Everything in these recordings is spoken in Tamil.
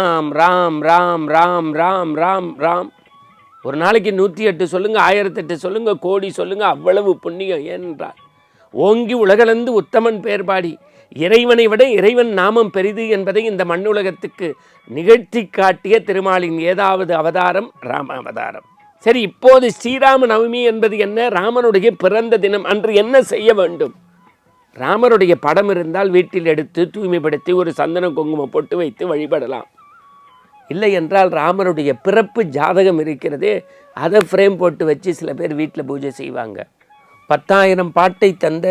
ராம் ராம் ராம் ராம் ராம் ராம் ராம். ஒரு நாளைக்கு நூற்றி எட்டு சொல்லுங்கள் ஆயிரத்தெட்டு சொல்லுங்கள் கோடி சொல்லுங்கள் அவ்வளவு புண்ணியம் ஏனென்றால் ஓங்கி உலகளந்து உத்தமன் பேர் பாடி இறைவனை விட இறைவன் நாமம் பெரிது என்பதை இந்த மண்ணுலகத்துக்கு நிகழ்த்தி காட்டிய திருமாலின் ஏதாவது அவதாரம் ராம அவதாரம். சரி இப்போது ஸ்ரீராம நவமி என்பது என்ன? ராமனுடைய பிறந்த தினம் அன்று என்ன செய்ய வேண்டும்? ராமருடைய படம் இருந்தால் வீட்டில் எடுத்து தூய்மைப்படுத்தி ஒரு சந்தன குங்குமம் போட்டு வைத்து வழிபடலாம். இல்லை என்றால் ராமருடைய பிறப்பு ஜாதகம் இருக்கிறதே அதை ஃப்ரேம் போட்டு வச்சு சில பேர் வீட்டில் பூஜை செய்வாங்க. பத்தாயிரம் பாட்டை தந்த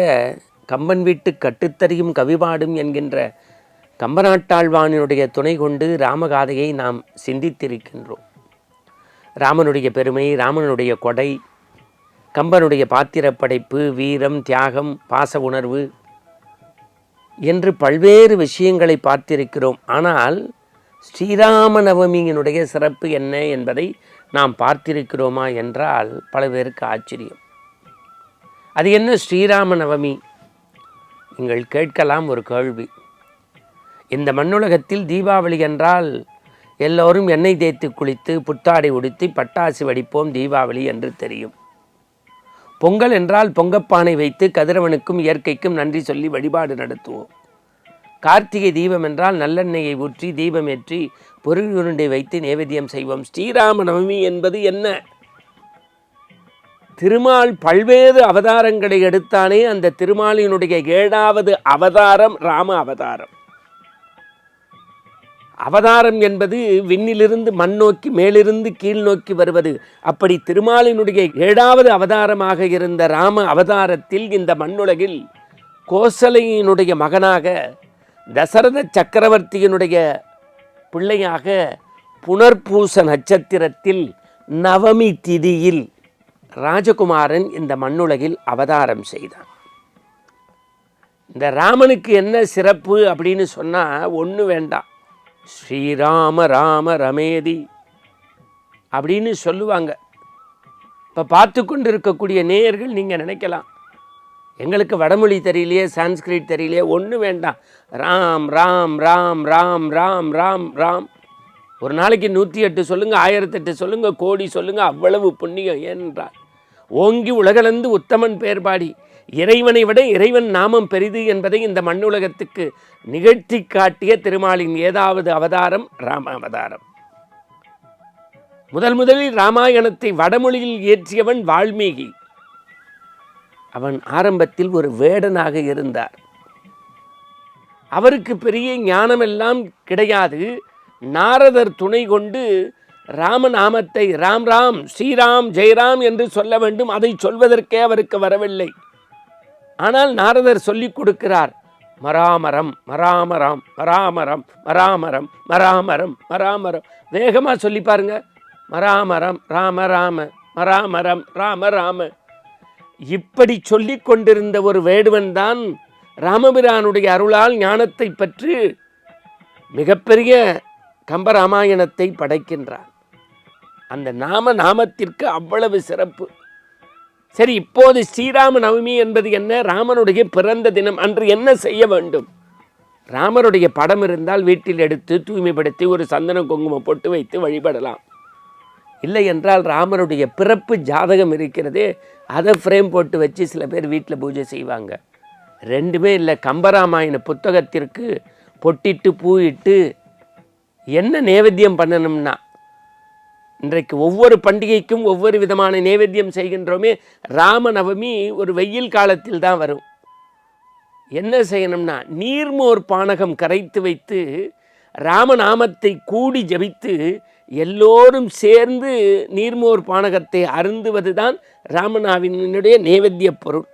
கம்பன் வீட்டு கட்டுத்தறியும் கவிபாடும் என்கின்ற கம்பநாட்டாழ்வானினுடைய துணை கொண்டு ராமகாதையை நாம் சிந்தித்திருக்கின்றோம். ராமனுடைய பெருமை ராமனுடைய கொடை கம்பனுடைய பாத்திரப்படைப்பு வீரம் தியாகம் பாச உணர்வு என்று பல்வேறு விஷயங்களை பார்த்திருக்கிறோம். ஆனால் ஸ்ரீராம நவமியினுடைய சிறப்பு என்ன என்பதை நாம் பார்த்திருக்கிறோமா என்றால் பல பேருக்கு ஆச்சரியம். அது என்ன ஸ்ரீராம நவமி நீங்கள் கேட்கலாம் ஒரு கேள்வி. இந்த மண்ணுலகத்தில் தீபாவளி என்றால் எல்லோரும் எண்ணெய் தேய்த்து குளித்து புத்தாடை உடுத்தி பட்டாசு வெடிப்போம் தீபாவளி என்று தெரியும். பொங்கல் என்றால் பொங்கப்பானை வைத்து கதிரவனுக்கும் இயற்கைக்கும் நன்றி சொல்லி வழிபாடு நடத்துவோம். கார்த்திகை தீபம் என்றால் நல்லெண்ணெயை ஊற்றி தீபமேற்றி பொருள் உருண்டை வைத்து நேவேத்தியம் செய்வோம். ஸ்ரீராம நவமி என்பது என்ன? திருமால் பல்வேறு அவதாரங்களை எடுத்தானே அந்த திருமாலினுடைய ஏழாவது அவதாரம் ராம அவதாரம். அவதாரம் என்பது விண்ணிலிருந்து மண் நோக்கி மேலிருந்து கீழ் நோக்கி வருவது. அப்படி திருமாலினுடைய ஏழாவது அவதாரமாக இருந்த ராம அவதாரத்தில் இந்த மண்ணுலகில் கோசலையினுடைய மகனாக தசரத சக்கரவர்த்தியினுடைய பிள்ளையாக புனர்பூச நட்சத்திரத்தில் நவமி திதியில் ராஜகுமாரன் இந்த மண்ணுலகில் அவதாரம் செய்தான். இந்த ராமனுக்கு என்ன சிறப்பு அப்படின்னு சொன்னால் ஒன்று வேண்டாம். ஸ்ரீராம ராம ரமேதி அப்படின்னு சொல்லுவாங்க. இப்போ பார்த்து கொண்டு இருக்கக்கூடிய நேயர்கள் நீங்கள் நினைக்கலாம். எங்களுக்கு வடமொழி தெரியலையே சான்ஸ்கிரிட் தெரியலையே ஒன்று வேண்டாம். ராம் ராம் ராம் ராம் ராம் ராம் ராம். ஒரு நாளைக்கு நூற்றி எட்டு சொல்லுங்கள் ஆயிரத்தெட்டு சொல்லுங்கள் கோடி சொல்லுங்கள் அவ்வளவு புண்ணியம் ஏனென்றால் ஓங்கி உலகளந்து உத்தமன் பேர்பாடி இறைவனை விட இறைவன் நாமம் பெரிது என்பதை இந்த மண்ணுலகத்துக்கு நிகழ்த்தி காட்டிய திருமாலின் ஏதாவது அவதாரம்? ராம அவதாரம். முதல் முதலில் ராமாயணத்தை வடமொழியில் இயற்றியவன் வால்மீகி. அவன் ஆரம்பத்தில் ஒரு வேடனாக இருந்தார் அவருக்கு பெரிய ஞானமெல்லாம் கிடையாது. நாரதர் துணை கொண்டு ராமநாமத்தை ராம் ராம் ஸ்ரீராம் ஜெயராம் என்று சொல்ல வேண்டும். அதை சொல்வதற்கே அவருக்கு வரவில்லை. ஆனால் நாரதர் சொல்லிக் கொடுக்கிறார் மராமரம் மராமரம் மராமரம் மராமரம் மராமரம் மராமரம். வேகமாக சொல்லி பாருங்க. மராமரம் ராம ராம மராமரம் ராம ராம இப்படி சொல்லிக் கொண்டிருந்த ஒரு வேடுவன் தான் ராமபிரானுடைய அருளால் ஞானத்தை பற்றி மிகப்பெரிய கம்பராமாயணத்தை படைக்கின்றான். அந்த நாம நாமத்திற்கு அவ்வளவு சிறப்பு. சரி இப்போது ஸ்ரீராம நவமி என்பது என்ன? ராமனுடைய பிறந்த தினம் அன்று என்ன செய்ய வேண்டும்? ராமருடைய படம் இருந்தால் வீட்டில் எடுத்து தூய்மைப்படுத்தி ஒரு சந்தன குங்குமம் போட்டு வைத்து வழிபடலாம். இல்லை என்றால் ராமருடைய பிறப்பு ஜாதகம் இருக்கிறதே அதை ஃப்ரேம் போட்டு வச்சு சில பேர் வீட்டில் பூஜை செய்வாங்க. ரெண்டுமே இல்லை கம்பராமாயண புத்தகத்திற்கு பொட்டிட்டு பூயிட்டு என்ன நேவேத்தியம் பண்ணணும்னா இன்றைக்கு ஒவ்வொரு பண்டிகைக்கும் ஒவ்வொரு விதமான நேவேத்தியம் செய்கின்றோமே ராமநவமி ஒரு வெயில் காலத்தில் தான் வரும். என்ன செய்யணும்னா நீர்மோர் பானகம் கரைத்து வைத்து ராமநாமத்தை கூடி ஜபித்து எல்லோரும் சேர்ந்து நீர்மோர் பானகத்தை அருந்துவது தான் ராமநாவினுடைய நேவேத்திய பொருள்.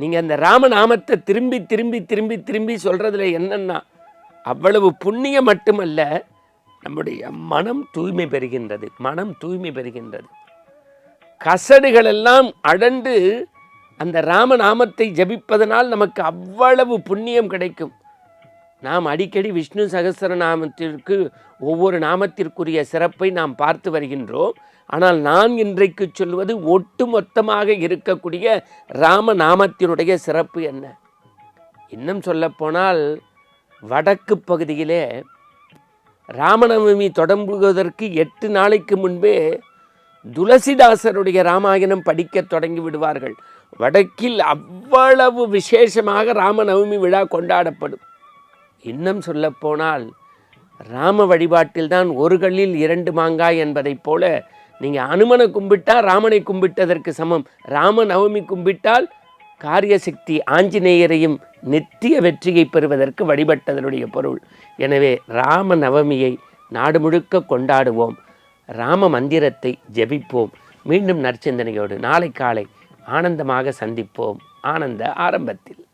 நீங்கள் அந்த ராமநாமத்தை திரும்பி திரும்பி திரும்பி திரும்பி சொல்கிறதுல என்னன்னா அவ்வளவு புண்ணியம் மட்டுமல்ல நம்முடைய மனம் தூய்மை பெறுகின்றது மனம் தூய்மை பெறுகின்றது. கசடுகளெல்லாம் அடண்டு அந்த ராமநாமத்தை ஜபிப்பதனால் நமக்கு அவ்வளவு புண்ணியம் கிடைக்கும். நாம் அடிக்கடி விஷ்ணு சகஸ்ரநாமத்திற்கு ஒவ்வொரு நாமத்திற்குரிய சிறப்பை நாம் பார்த்து வருகின்றோம். ஆனால் நான் இன்றைக்கு சொல்வது ஒட்டு மொத்தமாக இருக்கக்கூடிய ராம நாமத்தினுடைய சிறப்பு என்ன? இன்னும் சொல்லப்போனால் வடக்கு பகுதியிலே ராமநவமி தொடங்குவதற்கு எட்டு நாளைக்கு முன்பே துளசிதாசருடைய ராமாயணம் படிக்கத் தொடங்கி விடுவார்கள். வடக்கில் அவ்வளவு விசேஷமாக ராமநவமி விழா கொண்டாடப்படும். இன்னும் சொல்லப்போனால் ராம வழிபாட்டில்தான் ஒரு கல்லில் இரண்டு மாங்காய் என்பதைப் போல நீங்கள் அனுமனை கும்பிட்டால் ராமனை கும்பிட்டதற்கு சமம். ராம நவமி கும்பிட்டால் காரியசக்தி ஆஞ்சநேயரையும் நித்திய வெற்றியை பெறுவதற்கு வழிபட்டதனுடைய பொருள். எனவே ராம நவமியை நாடு முழுக்க கொண்டாடுவோம். ராம மந்திரத்தை ஜெபிப்போம். மீண்டும் நற்சிந்தனையோடு நாளை காலை ஆனந்தமாக சந்திப்போம். ஆனந்த ஆரம்பத்தில்.